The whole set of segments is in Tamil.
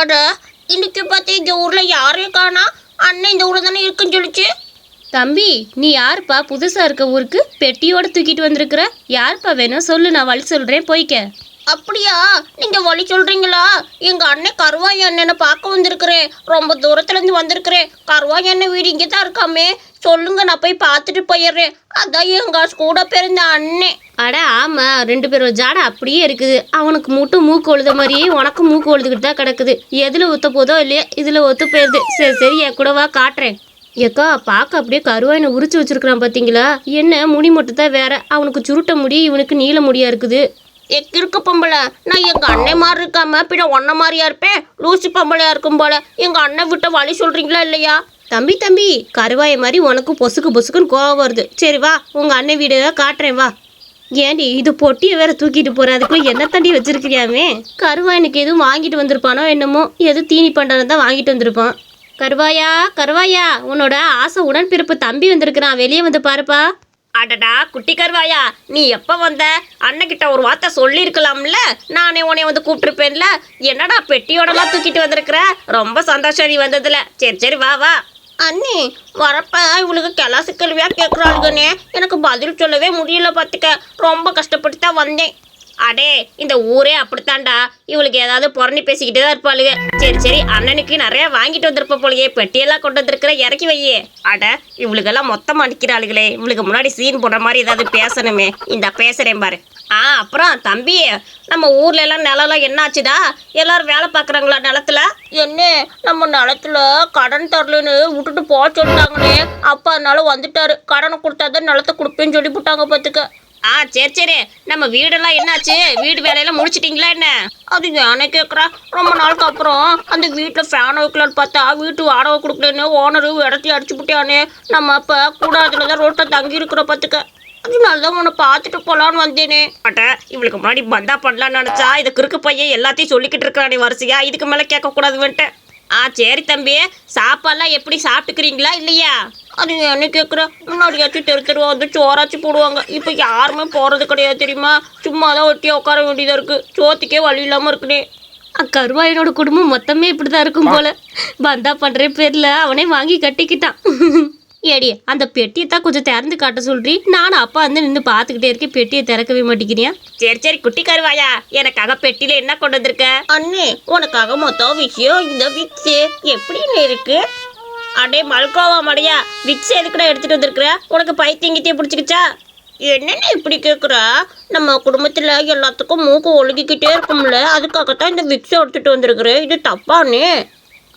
அட இன்னைக்கு பார்த்து இந்த ஊர்ல யாரையும் காணா? அண்ணன் இந்த ஊர்ல தானே இருக்குன்னு சொல்லிச்சு. தம்பி நீ யாருப்பா? புதுசா இருக்க ஊருக்கு பெட்டியோட தூக்கிட்டு வந்திருக்கிற? யாருப்பா வேணும்? சொல்லு நான் வழி சொல்றேன் போய்க்க அப்படியா? நீங்க வழி சொல்றீங்களா? எங்க அண்ணன் கருவாய் அண்ணனை பார்க்க வந்திருக்கிறேன். ரொம்ப தூரத்துல இருந்து வந்திருக்கிறேன். கருவாய் அண்ணன் வீடு இங்கே தான் இருக்காமே. சொல்லுங்க நான் போய் பார்த்துட்டு போயிடுறேன். அதான் எங்க கூட பிறந்த அண்ணன். அட ஆமாம் ரெண்டு பேரும் ஜாடை அப்படியே இருக்குது. அவனுக்கு மட்டும் மூக்கு ஒழுத மாதிரியே உனக்கும் மூக்கு ஒழுதுகிட்டு தான் கிடக்குது. எதில் ஒத்த போதோ இல்லையா இதில் ஒத்து போயிருது. சரி சரி என் கூட வா காட்டுறேன். ஏக்கா பார்க்க அப்படியே கருவாயினை உரிச்சு வச்சிருக்கிறான் பார்த்தீங்களா என்ன முடி மட்டும் தான் வேற. அவனுக்கு சுருட்ட முடி இவனுக்கு நீல முடியா இருக்குது. எக் இருக்க பொம்பளை. நான் எங்கள் அண்ணன் மாதிரி இருக்காம பின்ன ஒன்ன மாதிரியா இருப்பேன்? லூசி பொம்பளையா இருக்கும் போல. எங்கள் அண்ணன் விட்ட வழி சொல்கிறீங்களா இல்லையா? தம்பி தம்பி கருவாய மாதிரி உனக்கு பொசுக்கு பொசுக்குன்னு கோவம் வருது. சரி வா உங்கள் அண்ணன் வீடு காட்டுறேன் வா. ஏண்டி இது பொட்டியை வேற தூக்கிட்டு போற அதுக்குள்ள என்ன தண்டி வச்சிருக்கிறியாமே? கருவாயனுக்கு எதுவும் வாங்கிட்டு வந்திருப்பானோ என்னமோ எதுவும் தீனி பண்டாரம் தான் வாங்கிட்டு வந்திருப்பான். கருவாயா கருவாயா உன்னோட ஆசை உடன்பிறப்பு தம்பி வந்திருக்கிறான். வெளியே வந்து பாருப்பா. அடடா குட்டி கருவாயா நீ எப்ப வந்த? அண்ணகிட்ட ஒரு வார்த்தை சொல்லியிருக்கலாம்ல. நானே உன்னை வந்து கூப்பிட்டுருப்பேன்ல. என்னடா பெட்டியோடலாம் தூக்கிட்டு வந்திருக்கிற? ரொம்ப சந்தோஷம் நீ வந்ததுல. சரி சரி வா வா. அண்ணி வரப்ப இவளுக்கு கிளாசு கேள்வியாக கேட்குறாளுங்கண்ணே எனக்கு பதில் சொல்லவே முடியல பார்த்துக்க ரொம்ப கஷ்டப்பட்டு தான் வந்தேன். அடே இந்த ஊரே அப்படித்தான்டா. இவளுக்கு ஏதாவது புறணி பேசிக்கிட்டே தான் இருப்பாளுங்க சரி சரி அண்ணனுக்கு நிறைய வாங்கிட்டு வந்திருப்ப போலயே. பெட்டியெல்லாம் கொண்டு வந்திருக்கிற இறக்கி வையே. அட இவளுக்கெல்லாம் மொத்தம் அடிக்கிறாளுகளே இவளுக்கு முன்னாடி சீன் போடுற மாதிரி ஏதாவது பேசணுமே. இந்த பேசுறேன் பாரு. ஆ அப்புறம் தம்பி நம்ம ஊர்ல எல்லாம் நிலம்லாம் என்னாச்சுடா? எல்லாரும் வேலை பார்க்குறாங்களா நிலத்துல? என்ன? நம்ம நிலத்துல கடன் தரலன்னு விட்டுட்டு போக சொல்லிட்டாங்களே. அப்பா அதனால வந்துட்டாரு. கடனை கொடுத்தாதான் நிலத்தை கொடுப்பேன்னு சொல்லி விட்டாங்க பார்த்துக்க ஆ சரி சரி. நம்ம வீடெல்லாம் என்னாச்சு? வீடு வேலையெல்லாம் முடிச்சிட்டிங்களா என்ன? அது நானே கேட்குறா ரொம்ப நாளுக்கு அப்புறம் அந்த வீட்டில் ஃபேன் வைக்கலான்னு பார்த்தா வீட்டு வாடகை கொடுக்கலன்னு ஓனரு இடத்தையும் அடிச்சு விட்டானே நம்ம அப்போ கூடாதுல தான் ரோட்டில் தங்கி இருக்கிற பார்த்துக்க. அதனால தான் உன்னை பார்த்துட்டு போகலான்னு வந்தேனே. மாட்டேன் இவளுக்கு முன்னாடி பந்தா பண்ணலான்னு நினச்சா இது கிறுக்கு பையன் எல்லாத்தையும் சொல்லிக்கிட்டு இருக்கிறானே வரிசையா. இதுக்கு மேலே கேட்கக்கூடாது வந்துட்டேன் ஆ சரி தம்பி. சாப்பாடெல்லாம் எப்படி சாப்பிட்டுக்கிறீங்களா இல்லையா? அது என்ன கேட்குற முன்னாடியாச்சும் தெரு தெருவா வந்து சோறாச்சும் போடுவாங்க. இப்போ யாருமே போகிறது கிடையாது தெரியுமா? சும்மா தான் ஒட்டியாக உட்கார வேண்டியதாக இருக்குது சோத்துக்கே வழி இல்லாமல் இருக்குனே. கருவாயனோட குடும்பம் மொத்தமே இப்படிதான் இருக்கும் போல. பந்தா பண்ற பேர்ல அவனே வாங்கி கட்டிக்கிட்டான். ஏடி அந்த பெட்டியை தான் கொஞ்சம் திறந்து காட்ட சொல்றி. நானும் அப்பா வந்து நின்று பார்த்துக்கிட்டே இருக்கேன். பெட்டியை திறக்கவே மாட்டேங்கிறியா? சரி சரி குட்டி கருவாயா. எனக்காக பெட்டியில் என்ன கொண்டு வந்திருக்க? அண்ணே உனக்காக மொத்தம் விஷயம் இந்த விக்ஸு எப்படின்னு இருக்கு? அடே மல்கோவா மடையா விக்ஸ் எதுக்குடா எடுத்துட்டு வந்திருக்கிற? உனக்கு பைத்தியங்கிட்டே பிடிச்சிக்கிச்சா? என்னென்ன இப்படி கேட்குற நம்ம குடும்பத்தில் எல்லாத்துக்கும் மூக்கு ஒழுகிக்கிட்டே இருக்கும்ல அதுக்காகத்தான் இந்த விக்ஸ் எடுத்துட்டு வந்திருக்கிறேன் இது தப்பானே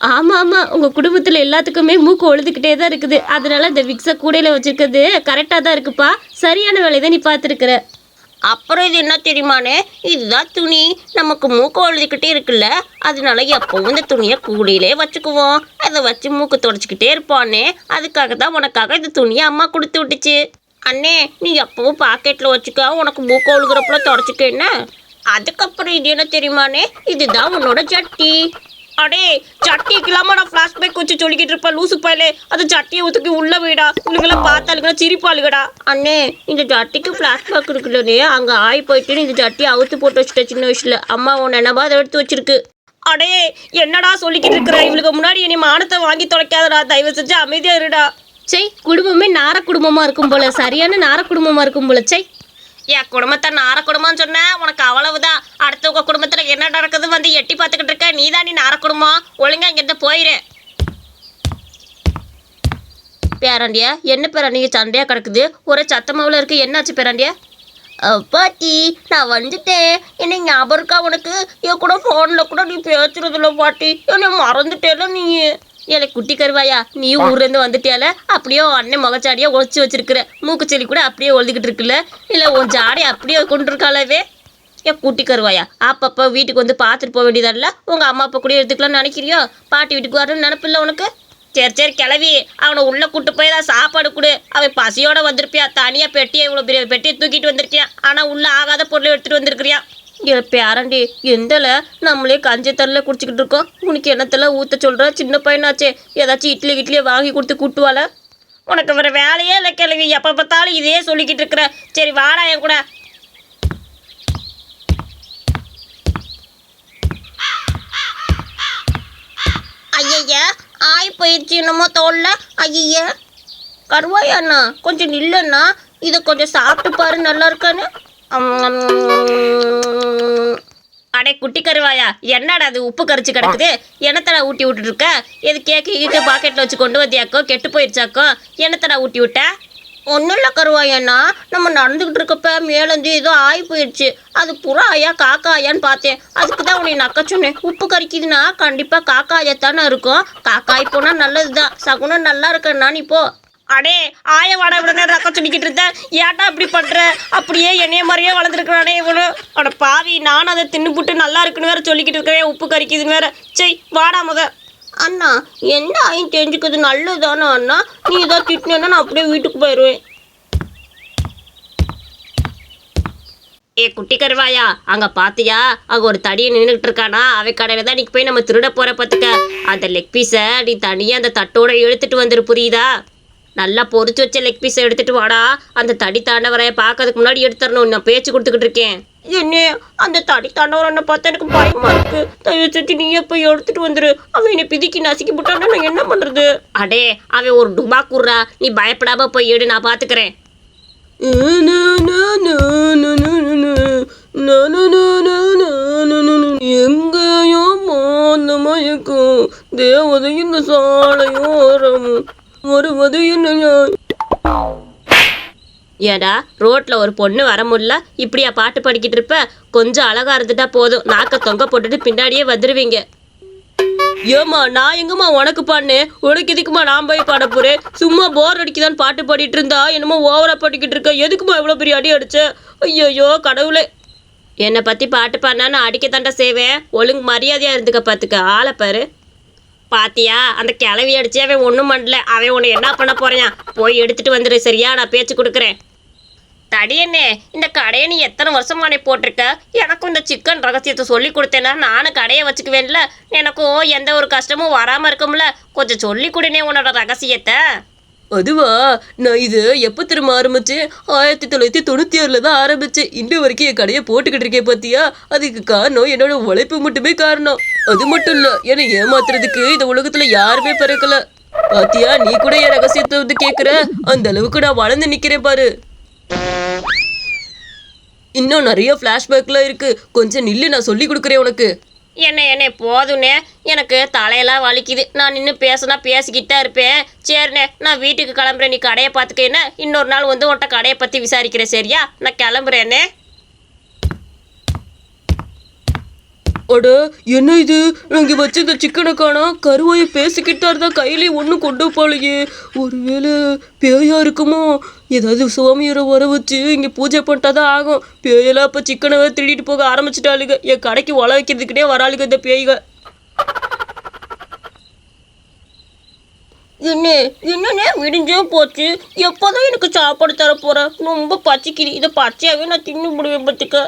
ஆமாம் ஆமாம் உங்கள் குடும்பத்தில் எல்லாத்துக்குமே மூக்கு ஒழுதுகிட்டே தான் இருக்குது. அதனால இந்த விக்ஸை கூடையில் வச்சுருக்கிறது கரெக்டாக தான் இருக்குப்பா. சரியான வேலையை தான் நீ பார்த்துருக்குற. அப்புறம் இது என்ன தெரியுமானே? இதுதான் துணி. நமக்கு மூக்கு எழுதிக்கிட்டே இருக்குல்ல. அதனால எப்பவும் இந்த துணியை கூடையிலே வச்சுக்குவோம். அதை வச்சு மூக்கு தொடச்சிக்கிட்டே இருப்பானே. அதுக்காக தான் உனக்காக இந்த துணியை அம்மா கொடுத்து விட்டுச்சு. அண்ணே நீ எப்பவும் பாக்கெட்டில் வச்சுக்க. உனக்கு மூக்கு ஒழுகுறப்பல தொடச்சிக்க என்ன? அதுக்கப்புறம் இது என்ன தெரியுமானே? இதுதான் உன்னோட ஜட்டி அடே சட்டிக்கு இல்லாம நான் பிளாஷ்பேக் வச்சு சொல்லிக்கிட்டு இருப்பேன். லூசு பயலே அது சட்டியை ஒத்துக்கி உள்ள போயிடா இவங்களாம் பார்த்தாளுங்களா சிரிப்பாளுகடா அண்ணே இந்த சட்டிக்கு பிளாஷ்பேக் இருக்குல்லனே அங்க ஆய் போயிட்டு இந்த சட்டியை அவுத்து போட்டு வச்சுட்டேன் சின்ன வயசுல. அம்மா உன் நினைவா அதை எடுத்து வச்சிருக்கு? அடே என்னடா சொல்லிக்கிட்டு இருக்கிற? இவளுக்கு முன்னாடி இனி மானத்தை வாங்கி தொலைக்காதடா. தயவு செஞ்சு அமைதியா இருடா. சை குடும்பமே நார குடும்பமா இருக்கும் போல. சரியான நார குடும்பமா இருக்கும் போல. சை என் குடும்பத்தை நார குடும்பம்னு சொன்ன உனக்கு அவ்வளவுதான். அடுத்தவங்க குடும்பத்துல என்ன நடக்குது வந்து எட்டி பார்த்துக்கிட்டு இருக்க? நீ தான் நீ நார குடும்பம்? ஒழுங்கா இங்கிருந்து போயிரு. பேராண்டியா என்ன பேராண்டிய சண்டையா கிடக்குது. ஒரே சத்தமாவில் இருக்கு. என்னாச்சு பேராண்டியா? பாட்டி நான் வந்துட்டேன். என்ன ஞாபகம் இருக்கா உனக்கு? என் கூட ஃபோனில் கூட நீ பேசுறதில்ல பாட்டி. என்னை மறந்துட்டேல நீ? ஏலே குட்டி கருவாயா நீ ஊர்லேருந்து வந்துட்டியால? அப்படியே அண்ணன் முகச்சாடியா ஒழிச்சு வச்சிருக்கிற. மூக்குச்செடி கூட அப்படியே ஒழுதுகிட்டு இருக்குல்ல? இல்லை உன் ஜாடியை அப்படியே கொண்டு இருக்காளவே ஏன் குட்டி கருவாயா அப்பப்போ வீட்டுக்கு வந்து பார்த்துட்டு போக வேண்டியதல்ல உங்கள் அம்மா அப்பா கூட எடுத்துக்கலாம்னு நினைக்கிறியோ? பாட்டி வீட்டுக்கு வரணும்னு நினப்பில்ல உனக்கு? சரி சரி கிளவி அவனை உள்ளே கூட்டு போய் தான் சாப்பாடு கொடு. அவன் பசியோட வந்திருப்பியா? தனியாக பெட்டியை இவ்வளோ பெரிய பெட்டியை தூக்கிட்டு வந்திருக்கியான் ஆனால் உள்ளே ஆகாத பொருளை எடுத்துகிட்டு வந்திருக்கிறியான் என் பேரண்டி எந்தல நம்மளே கஞ்சி தரல குடிச்சிக்கிட்டு இருக்கோம்? உனக்கு என்னத்தெல்லாம் ஊற்ற சொல்கிற சின்ன பையனாச்சே. ஏதாச்சும் இட்லி இட்லியை வாங்கி கொடுத்து கூட்டுவாள? உனக்கு வேறு வேலையே இல்லை கிளவி எப்போ பார்த்தாலும் இதே சொல்லிக்கிட்டு இருக்கிற. சரி வாடா என் கூட. போயிடுச்சு என்னமோ தோல்ல. ஐய கருவாயாண்ணா கொஞ்சம் நில்லுண்ணா. இதை கொஞ்சம் சாப்பிட்டு பாரு நல்லா இருக்கான்னு. குட்டி கருவாயா? என்னடா அது உப்பு கரிச்சு கிடக்குது? என்னத்தடா ஊட்டி விட்டுருக்க இது எது கேக்கு கேக்கு பாக்கெட்டில் வச்சு கொண்டு வந்தியாக்கோ? கெட்டு போயிடுச்சாக்கோ என்னத்தடா ஊட்டி விட்ட? ஒன்றும் இல்லை கருவாயண்ணா. நம்ம நடந்துக்கிட்டு இருக்கப்ப மேலேந்து ஏதோ ஆகி போயிடுச்சு அது புறாயா காக்காயான்னு பார்த்தேன். அதுக்கு தான் உன்னை நக்க சொன்னேன். உப்பு கறிக்குதுன்னா கண்டிப்பாக காக்காயத்தானே இருக்கும். காக்காய் போனால் நல்லது தான் சகுனம் நல்லா இருக்கண்ணா நீ போ. அடே ஆய வாடா விடனே ரக்கம் சொல்லிக்கிட்டு இருந்தேன் ஏன்டா இப்படி பண்ற? அப்படியே என்னைய மாதிரியே வளர்ந்துருக்கிறானே இவனு அட பாவி நானும் அதை தின்னுபுட்டு நல்லா இருக்குன்னு வேற சொல்லிக்கிட்டு இருக்கிறேன் உப்பு கறிக்குதுன்னு வேற. செய் வாடா முத. அண்ணா எந்த ஆயும் தெரிஞ்சுக்கிறது நல்லதானே அண்ணா? நீ ஏதோ திட்டினா நான் அப்படியே வீட்டுக்கு போயிடுவேன் ஏ குட்டி கருவாயா அங்க பாத்தியா? அங்க ஒரு தடியை நின்றுட்டு இருக்கானா? அவை கடையில தான் நீ போய் நம்ம திருட போற பத்துக்க அந்த லெக் பீஸை நீ தனியா அந்த தட்டோட எடுத்துட்டு வந்துரு புரியுதா? நல்லா பொரிச்சு வச்ச லெக் பீஸை எடுத்துட்டு வாடா அந்த தடி தாண்டவரைய பார்க்கறதுக்கு முன்னாடி எடுத்துடணும் நான் பேச்சு கொடுத்துக்கிட்டு இருக்கேன் என்ன அந்த தடி தாண்டவரனை பார்த்தா எனக்கு பயமா இருக்கு தயவு செஞ்சு நீயே போய் எடுத்துட்டு வந்துரு அவன் என்னை பிதிக்கி நசுக்கி விட்டான்னா நான் என்ன பண்றது அடே அவன் ஒரு டுபா குர்ரா நீ பயப்படாம போய் எடு நான் பாத்துக்கிறேன் எங்கேயோ மாந்த மயக்கம் தேவதை இந்த சாலையோரம் வருவது ஏடா ரோட்ல ஒரு பொண்ணு வர முடியல. இப்படியா பாட்டு பாடிக்கிட்டு இருப்ப? கொஞ்சம் அழகா இருந்துட்டா போதும். நாக்க தொங்க போட்டுட்டு பின்னாடியே வந்துருவீங்க. ஏமா நான் எங்கம்மா உனக்கு பாடினேன் உனக்கு எதுக்குமா நான் போய் பாட போறேன்? சும்மா போர் அடிக்குதான்னு பாட்டு பாடிட்டு இருந்தா என்னமோ ஓவரா பாடிக்கிட்டு இருக்க. எதுக்குமா இவ்வளோ பெரிய அடி அடிச்ச? ஐயோ கடவுளே. என்னை பத்தி பாட்டு பாடினா நான் அடிக்க தாண்டா செய்வேன். ஒழுங்கு மரியாதையா இருந்துக்க பாத்துக்க. ஆளை பாரு. பாத்தியா? அந்த கிளவி அடிச்சு அவன் ஒன்றும் பண்ணல. அவன் உன்னை என்ன பண்ண போறான்? போய் எடுத்துட்டு வந்துடு சரியா? நான் பேச்சு கொடுக்குறேன். தடியண்ணே இந்த கடையை நீ எத்தனை வருஷமானே போட்டிருக்க? எனக்கும் இந்த சிக்கன் ரகசியத்தை சொல்லி கொடுத்தேன்னா நானும் கடையை வச்சுக்குவேன்ல. எனக்கும் எந்த ஒரு கஷ்டமும் வராமல் இருக்கும்ல. கொஞ்சம் சொல்லி கொடுனே உன்னோட ரகசியத்தை. அதுவா நான் இது எப்போ திரும்ப ஆரம்பிச்சேன்? ஆயிரத்தி தொள்ளாயிரத்தி தொண்ணூற்றி ஆறில் தான் ஆரம்பித்தேன் இன்று வரைக்கும் என் கடையை போட்டுக்கிட்டு இருக்கேன் பார்த்தியா அதுக்கு காரணம் என்னோட உழைப்பு மட்டுமே காரணம். அது மட்டும் இல்லை என்னை ஏமாத்துறதுக்கு இந்த உலகத்துல யாருமே பிறக்கல. பாத்தியா நீ கூட என் ரகசியத்தை வந்து கேட்குற அந்த அளவுக்கு நான் வளர்ந்து நிற்கிறேன் பாரு. இன்னும் நிறைய ஃப்ளாஷ்பேக்லாம் இருக்கு. கொஞ்சம் நில்லு நான் சொல்லி கொடுக்குறேன் உனக்கு. என்ன என்ன போதுண்ணே எனக்கு தலையெல்லாம் வலிக்குது. நான் நின்று பேசினா பேசிக்கிட்டு தான் இருப்பேன். சரிண்ணே நான் வீட்டுக்கு கிளம்புறேன். நீ கடையை பார்த்துக்கேன்னா இன்னொரு நாள் வந்து உன்ட்ட கடையை பற்றி விசாரிக்கிறேன் சரியா? நான் கிளம்புறேண்ணே அட என்ன இது? இங்க வச்சிருந்த இந்த சிக்கனை காணா கருவாயை பேசிக்கிட்டா இருந்தா கையிலே ஒன்றும் கொண்டு போலையே. ஒருவேளை பேயா இருக்குமோ? ஏதாவது சுவாமியரை வர வச்சு இங்க பூஜை பண்ணிட்டாதான் ஆகும். பேயெல்லாம் அப்ப சிக்கனை திருடிட்டு போக ஆரம்பிச்சிட்டாளுங்க என் கடைக்கு வள வைக்கிறதுக்கிட்டே வராளுங்க இந்த பேய்க. என்ன என்னன்னே விடிஞ்சே போச்சு. எப்போதான் எனக்கு சாப்பாடு தர போகிறேன் ரொம்ப பச்சைக்குது இதை பச்சையாகவே நான் தின்னு முடிவேன் பார்த்துக்க.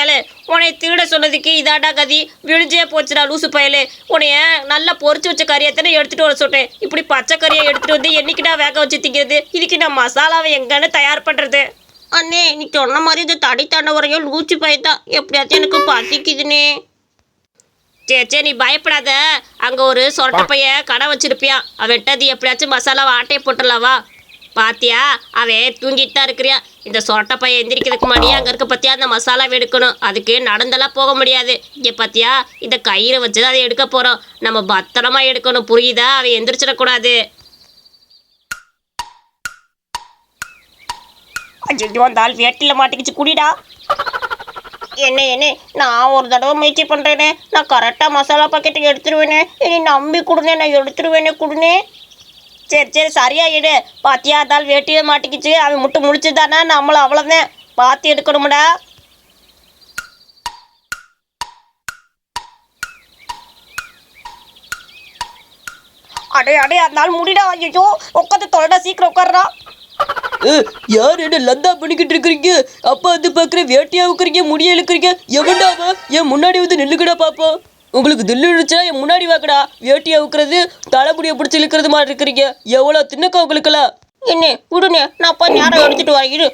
ஏலே உன்னை திருட சொன்னதுக்கு இதாடா கதி. விழிஞ்சே போச்சுடா லூசு பயலே. உன்னைய நல்லா பொறிச்சு வச்ச கறியை தானே எடுத்துட்டு வர சொல்லிட்டேன் இப்படி பச்சை கறியை எடுத்துட்டு வந்து என்னைக்குடா வேக வச்சு திங்கிறது? இதுக்கு நான் மசாலாவை எங்கன்னு தயார் பண்றது? அண்ணே நீ சொன்ன மாதிரி இந்த தடி தண்டவரையும் லூச்சு பயத்தான் எப்படியாச்சும் எனக்கு பசிக்குதுனே சரி சரி நீ பயப்படாத. அங்கே ஒரு சொரட்ட பைய கடை வச்சிருப்பியான் அவன்கிட்ட அது எப்படியாச்சும் மசாலாவை ஆட்டையை போட்டுடலாவா பாத்தியா? அவன் தூங்கிட்டு தான் இருக்கிறியா? இந்த சொரட்ட பையன் எந்திரிக்கிறதுக்கு முன்னாடியே அங்க இருக்க பத்தியா? அந்த மசாலா எடுக்கணும் அதுக்கு நடந்தெல்லாம் போக முடியாது. இங்க பாத்தியா? இந்த கயிறை வச்சு தான் அதை எடுக்க போறோம். நம்ம பத்திரமா எடுக்கணும். புரியுதா? அவன் எந்திரிச்சிடக்கூடாது. அந்த ஆள் வேட்டியில் மாட்டிக்கிச்சு. குடிடா. என்ன என்ன நான் ஒரு தடவை முயற்சி பண்ணுறேனே நான் கரெக்டாக மசாலா பாக்கெட்டுக்கு எடுத்துருவேனே. இனி நம்பி கொடுனே நான் எடுத்துருவேனே கொடுனே. சரி சரி சரியா எடு பாத்தியா அதால் வேட்டியே மாட்டிக்கிச்சு. அவன் முட்டு முடிச்சுதானா நம்மளும் அவ்வளோதான் பார்த்து எடுக்கணும்டா. அடே அடே அந்த நாள் முடிடா. ஐயோ உட்காந்து தொலைடா சீக்கிரம் உட்கார்றா யார் என்ன லந்தா பண்ணிக்கிட்டு இருக்கிறீங்க? அப்பா வந்து பாக்குற வேட்டியா இருக்கிறீங்க முடிய இழுக்கிறீங்க. எவன்டாவா என் முன்னாடி வந்து நில்லுக்கடா பாப்போம் உங்களுக்கு தில்லு இருந்துச்சா என் முன்னாடி வாக்கடா. வேட்டியை உக்கிறது தலைமுடியை பிடிச்சி இழுக்கிறது மாதிரி இருக்கிறீங்க. எவ்வளோ தின்னக்கா உங்களுக்குல என்ன விடுனே நான் போய் நேரம் எடுத்துட்டு வரேன் இரு.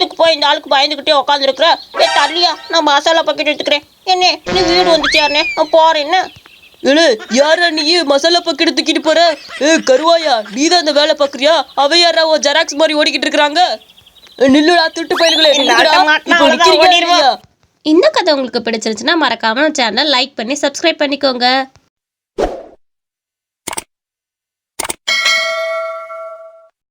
இதுக்கு போய் இந்த ஆளுக்கு பயந்துக்கிட்டே உட்காந்துருக்குறேன் ஏ தள்ளியா நான் மசாலா பாக்கெட் எடுத்துக்கிறேன். என்ன நீ வீடு வந்துச்சாருனே நான் போகிறேன் என்ன? ஏழு யாரா நீ? மசாலா பாக்கெட் தூக்கிட்டு போற? ஏ கருவாயா? நீ தான் அந்த வேலை பார்க்குறியா அவ யாரா ஜெராக்ஸ் மாதிரி ஓடிக்கிட்டு இருக்கிறாங்க? நில்லுடா துட்டு பயில்களே இந்த கதை உங்களுக்கு பிடிச்சிருந்துச்சுன்னா மறக்காமல் சேனலை லைக் பண்ணி சப்ஸ்கிரைப் பண்ணிக்கோங்க.